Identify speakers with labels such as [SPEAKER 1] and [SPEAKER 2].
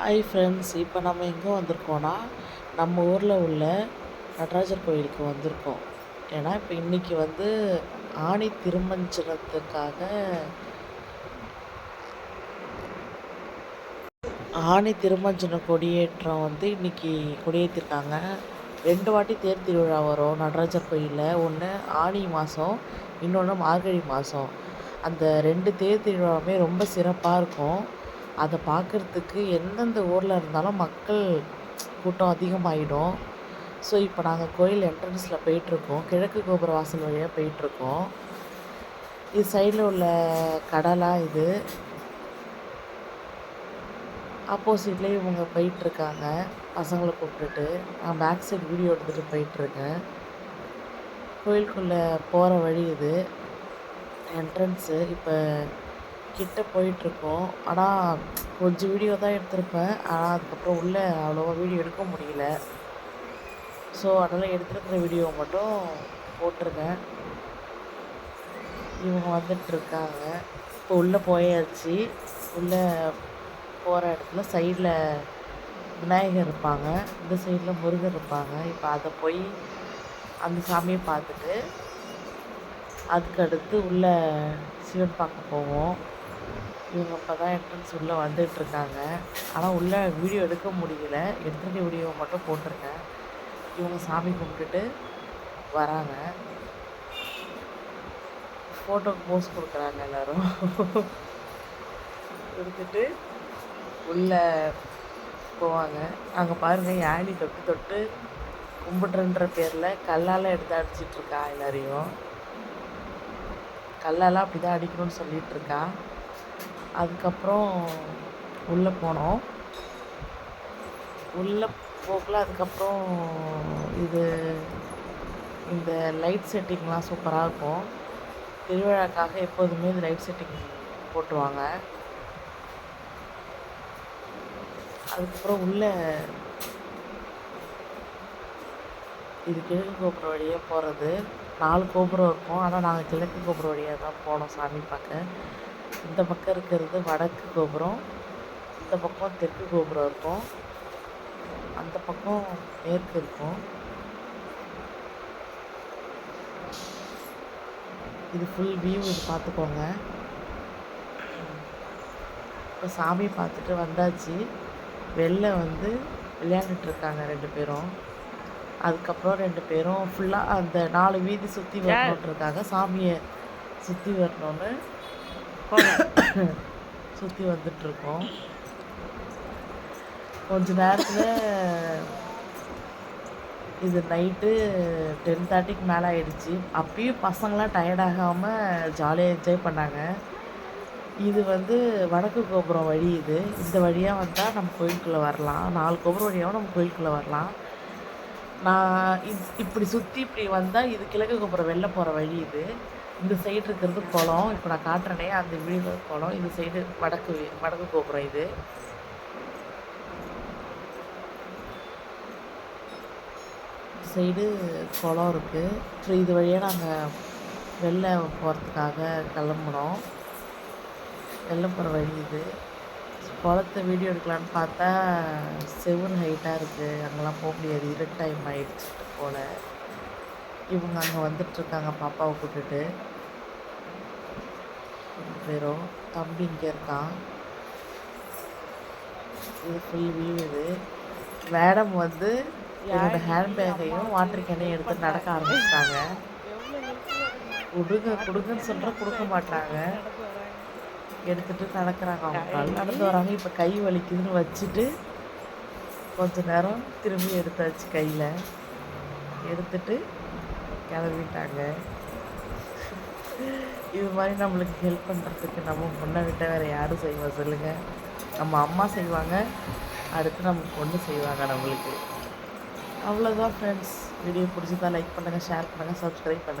[SPEAKER 1] Hi friends இப்போ நம்ம எங்கே வந்திருக்கோன்னா நம்ம ஊரில் உள்ள நடராஜர் கோயிலுக்கு வந்திருக்கோம். ஏன்னா இப்போ இன்றைக்கி வந்து ஆணி திருமஞ்சனத்துக்காக ஆணி திருமஞ்சன கொடியேற்றம் வந்து இன்றைக்கி கொடியேற்றிருக்காங்க. ரெண்டு வாட்டி தேர் திருவிழா வரும் நடராஜர் கோயிலில். ஒன்று ஆனி மாதம் இன்னொன்று மார்கழி மாதம் அந்த ரெண்டு தேர் திருவிழாவுமே ரொம்ப சிறப்பாக இருக்கும். அதை பார்க்குறதுக்கு எந்தெந்த ஊரில் இருந்தாலும் மக்கள் கூட்டம் அதிகமாகிடும் ஸோ இப்போ நாங்கள் கோயில் என்ட்ரன்ஸில் போயிட்டுருக்கோம். கிழக்கு கோபுர வாசல் வழியாக போயிட்டுருக்கோம். இது சைடில் உள்ள கடலாக இது. ஆப்போசிட்லேயே இவங்க போயிட்டுருக்காங்க. பசங்களை கூப்பிட்டுட்டு. நான் பேக் சைடு வீடியோ எடுத்துகிட்டு போயிட்டுருக்கேன். கோயிலுக்குள்ளே போகிற வழி இது. என்ட்ரன்ஸு இப்போ கிட்ட போயிட்டுருக்கோம். ஆனால் கொஞ்சம் வீடியோ தான் எடுத்திருப்பேன். ஆனால் அதுக்கப்புறம் உள்ளே அவ்வளோவா வீடியோ எடுக்க முடியல. ஸோ அதனால் எடுத்துருக்கிற வீடியோவை மட்டும் போட்டிருக்கேன். இவங்க வந்துட்டுருக்காங்க. இப்போ உள்ளே போயாச்சு. உள்ளே போகிற இடத்துல சைடில் விநாயகர் இருப்பாங்க. இந்த சைடில் முருகர் இருப்பாங்க. இப்போ அதை போய் அந்த சாமியை பார்த்துட்டு அதுக்கடுத்து உள்ளே சிவன் பார்க்க போவோம். இவங்க இப்போ தான் என்ட்ரன்ஸ் உள்ளே வந்துட்டுருக்காங்க ஆனால் உள்ளே வீடியோ எடுக்க முடியல. எடுத்துகிட்ட வீடியோவை மட்டும் போட்டிருக்கேன். இவங்க சாமி கும்பிட்டுட்டு வராங்க. ஃபோட்டோக்கு போஸ் கொடுக்குறாங்க எல்லோரும். கொடுத்துட்டு உள்ளே போவாங்க. அங்கே பாருங்கள் யானி தொட்டு தொட்டு கும்பிட்றன்ற பேரில் கல்லால் எடுத்து அடிச்சிட்ருக்கா எல்லாரையும். கல்லால் அப்படி தான் அடிக்கணும்னு சொல்லிகிட்ருக்கா அதுக்கப்புறம் உள்ளே போனோம். உள்ளே போகல அதுக்கப்புறம் இது இந்த லைட் செட்டிங்லாம் சூப்பராக இருக்கும். திருவிழாக்காக எப்போதுமே இது லைட் செட்டிங் போட்டுருவாங்க. அதுக்கப்புறம் உள்ள இது கிழக்கு கோபுரம் வழியாக போகிறது நாலு கோபுரம் இருக்கும். ஆனால் நாங்கள் கிழக்கு கோபுரம் வழியாக தான் போனோம் சாமி பார்க்க. இந்த பக்கம் இருக்கிறது வடக்கு கோபுரம் இந்த பக்கம் தெற்கு கோபுரம் இருக்கும். அந்த பக்கம் மேற்கு இருக்கும். இது ஃபுல் வியூ இது பார்த்துக்கோங்க. இப்போ சாமி பார்த்துட்டு வந்தாச்சு. வெளில வந்து விளையாண்டுட்ருக்காங்க ரெண்டு பேரும். அதுக்கப்புறம் ரெண்டு பேரும் ஃபுல்லாக அந்த நாலு வீதி சுற்றி வரணுன்றதுக்காக சாமியை சுற்றி வரணுன்னு சுற்றி வந்துட்டுருக்கோம். கொஞ்ச நேரத்தில் இது நைட்டு டென் தேர்ட்டிக்கு மேலே ஆகிடுச்சி அப்பயும் பசங்களாம் டயர்டாகாமல் ஜாலியாக என்ஜாய் பண்ணாங்க. இது வந்து வடக்கு கோபுரம் வழி இது. இந்த வழியாக வந்தால் நம்ம கோயிலுக்குள்ளே வரலாம். நாலு கோபுரம் வழியாகவும் நம்ம கோயிலுக்குள்ளே வரலாம். நான் இப்படி சுற்றி இப்படி வந்தால் இது கிழக்கு கோபுரம் வெளில போகிற வழி இது. இந்த சைடு இருக்கிறது குளம். இப்போ நான் காட்டுறேனே அந்த வீடு குளம். இந்த சைடு வடக்கு வடக்கு கோபுரம் இது. சைடு குளம் இருக்குது ஸோ இது வழியாக நாங்கள் வெளில போகிறதுக்காக கிளம்புனோம். வெளில போகிற வழி இது. குளத்தை வீடியோ எடுக்கலான்னு பார்த்தா செவன் ஹைட்டாக இருக்குது அங்கெல்லாம் போக முடியாது. இருட்டு டைம் ஆகிடுச்சு போல். இவங்க அங்கே வந்துட்டுருக்காங்க பாப்பாவை கூப்பிட்டுட்டு பேரும் தம்பி இங்கே இருக்கான். இது ஃபுல் வியூ இது. மேடம் வந்து என்னோட ஹேண்ட்பேக்கையும் வாட்டர் கேனையும் எடுத்து நடக்க ஆரம்பிச்சிட்டாங்க. கொடுங்க கொடுங்கன்னு சொல்கிற கொடுக்க மாட்டாங்க எடுத்துகிட்டு நடக்கிறாங்க அவங்க. நடந்து வராங்க. இப்போ கை வலிக்குதுன்னு வச்சுட்டு கொஞ்ச நேரம் திரும்பி எடுத்தாச்சு கையில். எடுத்துட்டு கிளம்பிட்டாங்க. இது மாதிரி நம்மளுக்கு ஹெல்ப் பண்ணுறதுக்கு நம்ம பொண்ணை விட்ட வேறு யாரும் செய்வா சொல்லுங்கள் நம்ம அம்மா செய்வாங்க அடுத்து நம்ம பொண்ணு செய்வாங்க நம்மளுக்கு. அவ்வளோதான் ஃப்ரெண்ட்ஸ் வீடியோ பிடிச்சதா லைக் பண்ணுங்கள் ஷேர் பண்ணுங்கள் சப்ஸ்கிரைப் பண்ணுங்கள்